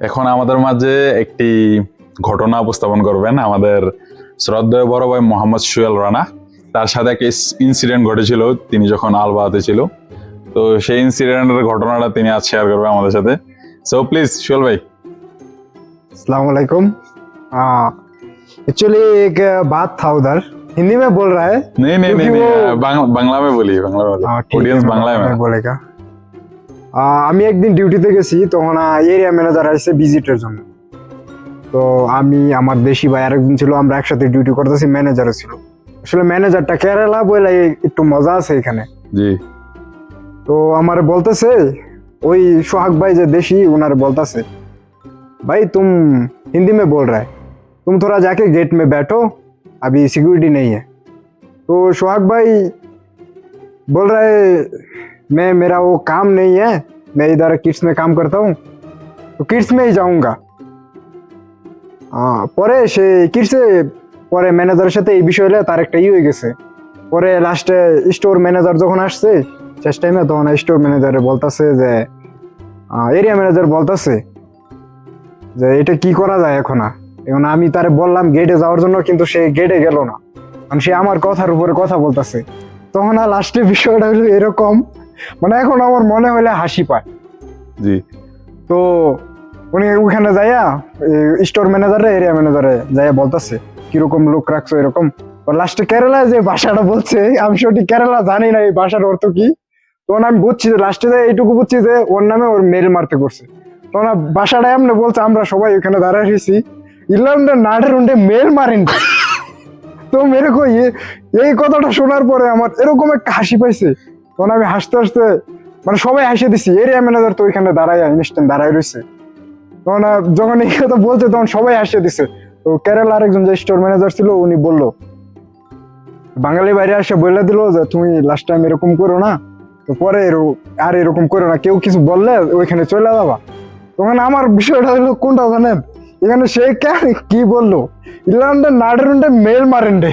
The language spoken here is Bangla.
এখন আমাদের মাঝে একটি ঘটনা উপস্থাপন করবেন আমাদের শ্রদ্ধেয় বড় ভাই মোহাম্মদ সুয়েল রানা তার সাথে একটা ইনসিডেন্ট ঘটেছিল তিনি যখন আলবাহাতে ছিল তো সেই ইনসিডেন্টের ঘটনাটা তিনি আজ শেয়ার করবে আমাদের সাথে সো প্লিজ সুয়েল ভাই अस्सलाम वालेकुम एक्चुअली एक बात था उधर हिंदी में बोल रहा है नहीं नहीं नहीं क्योंकि नहीं वो- बांग- बांग्ला में बोलिए बांग्ला में हाँ, ठीक है, ऑडियंस मैं- বাংলায় मैं बोलेगा আহ, আমি একদিন ডিউটিতে গেছি তখন এরিয়া ম্যানেজার আসছে ভিজিটের জন্য তো আমি আমার দেশি ভাই আরেকজন ছিল আমরা একসাথে ডিউটি করতেছি ম্যানেজারও ছিল আসলে ম্যানেজারটা কেরালা বলে একটু মজা আছে এখানে জি तो हमारे बोलते से वही सुहाग भाई जो देशी उन्हें बोलता से भाई तुम हिंदी में बोल रहा है तुम थोड़ा जाके गेट में बैठो अभी सिक्योरिटी नहीं है तो सुहाग भाई बोल रहा है मैं मेरा वो काम नहीं है मैं इधर किड्स में काम करता हूँ तो किड्स में ही जाऊंगा আহ, পরে সে কিরসে পরে ম্যানেজারের সাথে এই বিষয় হলে তার একটা ই হয়ে গেছে পরে লাস্টে স্টোর ম্যানেজার যখন আসছে শেষ টাইমে তখন স্টোর ম্যানেজারে বলতাছে যে এরিয়া ম্যানেজার বলতাছে যে এটা কি করা যায় এখন আর? এখন আমি তারে বললাম গেটে যাওয়ার জন্য কিন্তু সে গেটে গেল না কারণ সে আমার কথার উপরে কথা বলতাছে তখন আর লাস্টে বিষয়টা হলো এরকম মানে এখন আমার মনে হলে হাসি পায়। জি। তো উনি ওখানে যাইয়া স্টোর ম্যানেজারে এরিয়া ম্যানেজারে যাইয়া বলতেছে কীরকম লোক রাখছো এরকম? লাস্টে কেরালা যে ভাষাটা বলছে আমি সঠিক কেরালা জানি না এই ভাষার অর্থ কি? তখন আমি বুঝছি যে লাস্টে যে এইটুকু বুঝছি যে ওর নামে ওর মেল মারতে করছে। তখন ভাষাটা এমনি বলছে আমরা সবাই ওখানে দাঁড়ায় রয়েছি। ইলান্ডে নাড়ের উন্ডে মেল মারেন তো মেরে কই এই কথাটা শোনার পরে আমার এরকম একটা হাসি পাইছে। তখন আমি হাসতে হাসতে মানে সবাই হাসিয়ে দিছি এরিয়া ম্যানেজার তো ওইখানে দাঁড়ায় ইনস্ট্যান্ট দাঁড়ায় রয়েছে তখন যখন এই কথা বলছে, তখন সবাই হাসিয়ে দিছে। তো কেরালা আরেকজন যে স্টোর ম্যানেজার ছিল, উনি বলল, বাঙালি বাইরে আসে বলে দিল যে, তুমি লাস্ট টাইম এরকম করো না, তো পরে আর এরকম করো না, কেউ কিছু বললে ওইখানে চলে যাবা। তখন আমার বিষয়টা হলো, কোনটা জানেন? এখানে সে কে- কি বলল? ইলান্ডে নাডেরুন্ডে মেল মারেন্ডে